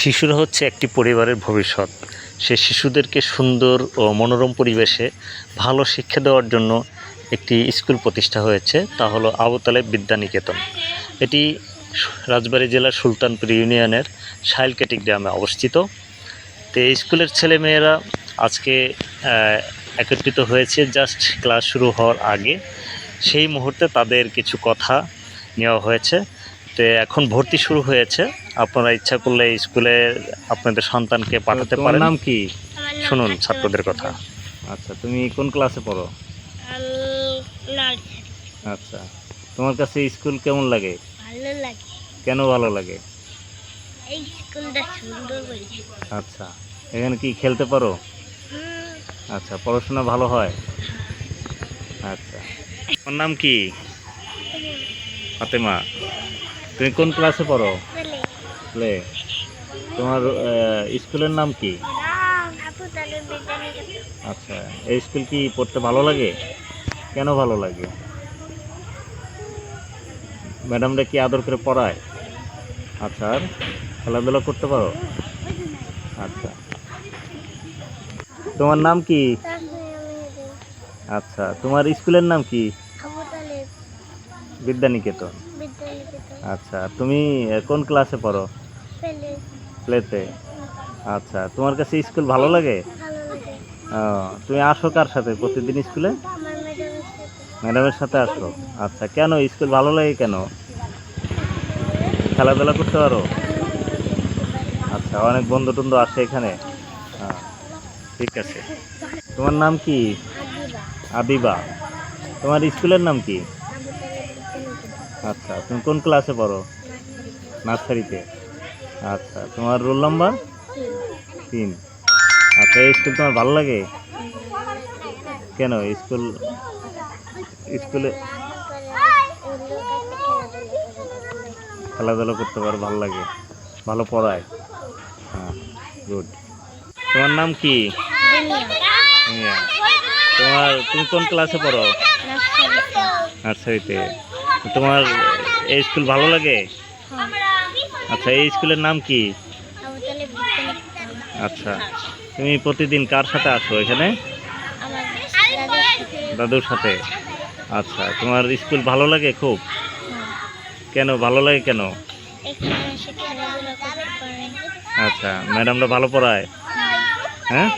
শিশুরা হচ্ছে একটি পরিবারের ভবিষ্যৎ। সে শিশুদেরকে সুন্দর ও মনোরম পরিবেশে ভালো শিক্ষা দেওয়ার জন্য একটি স্কুল প্রতিষ্ঠা হয়েছে, তা হলো আবুতালে বিদ্যানিকেতন। এটি রাজবাড়ী জেলার সুলতানপুর ইউনিয়নের শাইলকেটি গ্রামে অবস্থিত। তো এই স্কুলের ছেলেমেয়েরা আজকে একত্রিত হয়েছে, জাস্ট ক্লাস শুরু হওয়ার আগে। সেই মুহূর্তে তাদের কিছু কথা নেওয়া হয়েছে। তো এখন ভর্তি শুরু হয়েছে। আপনারা ইচ্ছা করলে স্কুলে আপনাদের সন্তানকে পাঠাতে তোমার পারেন। নাম কি? শুনুন ছাত্রদের কথা। আচ্ছা তুমি কোন ক্লাসে পড়ো? আচ্ছা তোমার কাছে স্কুল কেমন লাগে? ভালো লাগে। কেন ভালো লাগে? এই স্কুলটা সুন্দর আচ্ছা এখানে কি খেলতে পারো? আচ্ছা পড়াশোনা ভালো হয়? আচ্ছা। তোমার নাম কি? ফাতেমা। তুমি কোন ক্লাসে পড়ো? বলে, লে তোমার স্কুলের নাম কি? আচ্ছা এই স্কুল কি পড়তে ভালো লাগে? কেন ভালো লাগে? ম্যাডামরা কি আদর করে পড়ায়? আচ্ছা আর খেলাধুলা করতে পারো? আচ্ছা। তোমার নাম কি? আচ্ছা তোমার স্কুলের নাম কি? বিদ্যানিকেতন। আচ্ছা তুমি কোন ক্লাসে পড়ো? প্লেতে? আচ্ছা তোমার কাছে স্কুল ভালো লাগে? তুমি আসো কার সাথে প্রতিদিন স্কুলে? ম্যাডামের সাথে আসো। আচ্ছা কেন স্কুল ভালো লাগে কেন? খেলাধুলা করতে পারো? আচ্ছা অনেক বন্ধু টন্ধু আসে এখানে। ঠিক আছে। তোমার নাম কি? আবিবা। তোমার স্কুলের নাম কি? আচ্ছা তুমি কোন ক্লাসে পড়ো? নার্সারিতে? আচ্ছা তোমার রোল নাম্বার তিন। আচ্ছা এই স্কুল তোমার ভালো লাগে? কেন? স্কুল স্কুলে খেলাধুলা করতে পারো ভালো লাগে। ভালো পড়ায়। হ্যাঁ গুড তোমার নাম কি? তোমার তুমি কোন ক্লাসে পড়ো? নার্সারিতে তোমার এই স্কুল ভালো লাগে? আচ্ছা এই স্কুলের নাম কি? আচ্ছা তুমি প্রতিদিন কার সাথে আসো এখানে? দাদুর সাথে। আচ্ছা তোমার স্কুল ভালো লাগে খুব? কেন ভালো লাগে কেন? আচ্ছা ম্যাডামরা ভালো পড়ায়? হ্যাঁ?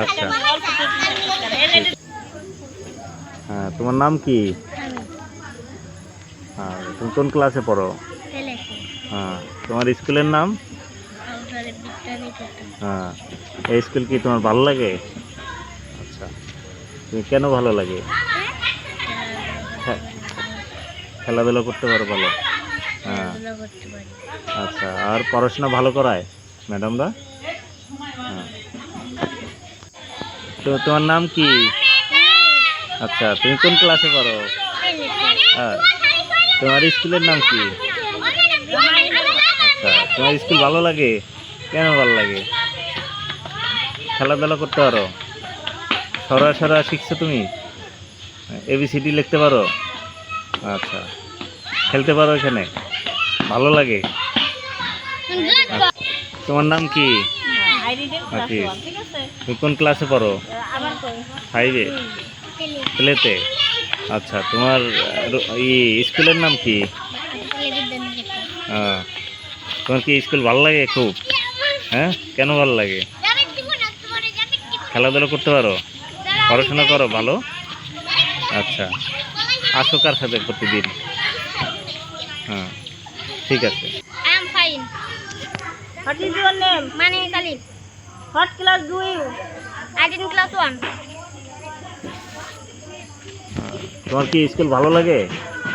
আচ্ছা হ্যাঁ তোমার নাম কি? হ্যাঁ তুমি কোন ক্লাসে পড়ো? হ্যাঁ তোমার স্কুলের নাম? হ্যাঁ এই স্কুল কি তোমার ভালো লাগে? আচ্ছা তুমি কেন ভালো লাগে? খেলাধুলা করতে পারো ভালো? হ্যাঁ। আচ্ছা আর পড়াশোনা ভালো করায়, ম্যাডামরা? হ্যাঁ। তো তোমার নাম কি? আচ্ছা তুমি কোন ক্লাসে পড়ো? হ্যাঁ তোমার স্কুলের নাম কি? তোমার স্কুল ভালো লাগে? কেন ভালো লাগে? খেলাধুলা করতে পারো? সরা সরা শিখছো তুমি? এবিসিডি লিখতে পারো? আচ্ছা। খেলতে পারো এখানে? ভালো লাগে? আচ্ছা, তোমার নাম কি? আচ্ছা তুমি কোন ক্লাসে পড়ো? ফাইভে প্লেতে আচ্ছা তোমার ই স্কুলের নাম কি? আহ, তোমার কি স্কুল ভালো লাগে খুব? হ্যাঁ? কেন ভালো লাগে? খেলাধুলা করতে পারো? পড়াশোনা করো ভালো? আচ্ছা। আসো কার সাথে প্রতিদিন? হ্যাঁ ঠিক আছে. হ্যাঁ। তোমার কি স্কুল ভালো লাগে?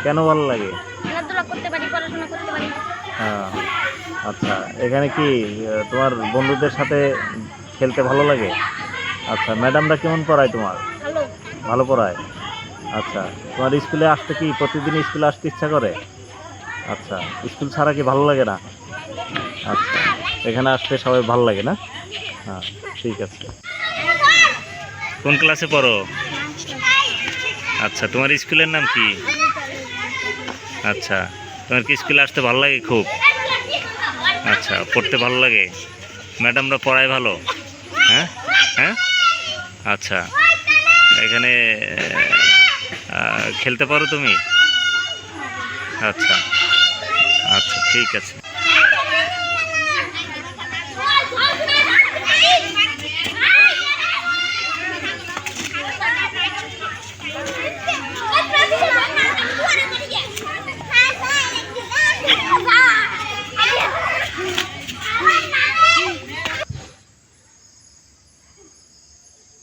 কেন ভালো লাগে? খেলাধুলা করতে পারি পড়াশোনা করতে পারি। হ্যাঁ। আচ্ছা এখানে কি তোমার বন্ধুদের সাথে খেলতে ভালো লাগে? আচ্ছা ম্যাডামরা কেমন পড়ায় তোমার? ভালো পড়ায়? আচ্ছা তোমার স্কুলে আসতে কি প্রতিদিন স্কুলে আসতে ইচ্ছা করে? আচ্ছা স্কুল ছাড়া কি ভালো লাগে না? আচ্ছা এখানে আসতে সবাই ভালো লাগে না? হ্যাঁ ঠিক আছে। কোন ক্লাসে পড়ো? আচ্ছা তোমার স্কুলের নাম কি? আচ্ছা তোমার কি স্কুলে আসতে ভালো লাগে খুব? আচ্ছা পড়তে ভালো লাগে? ম্যাডামরা পড়ায় ভালো? হ্যাঁ? হ্যাঁ? আচ্ছা এখানে খেলতে পারো তুমি? আচ্ছা আচ্ছা ঠিক আছে।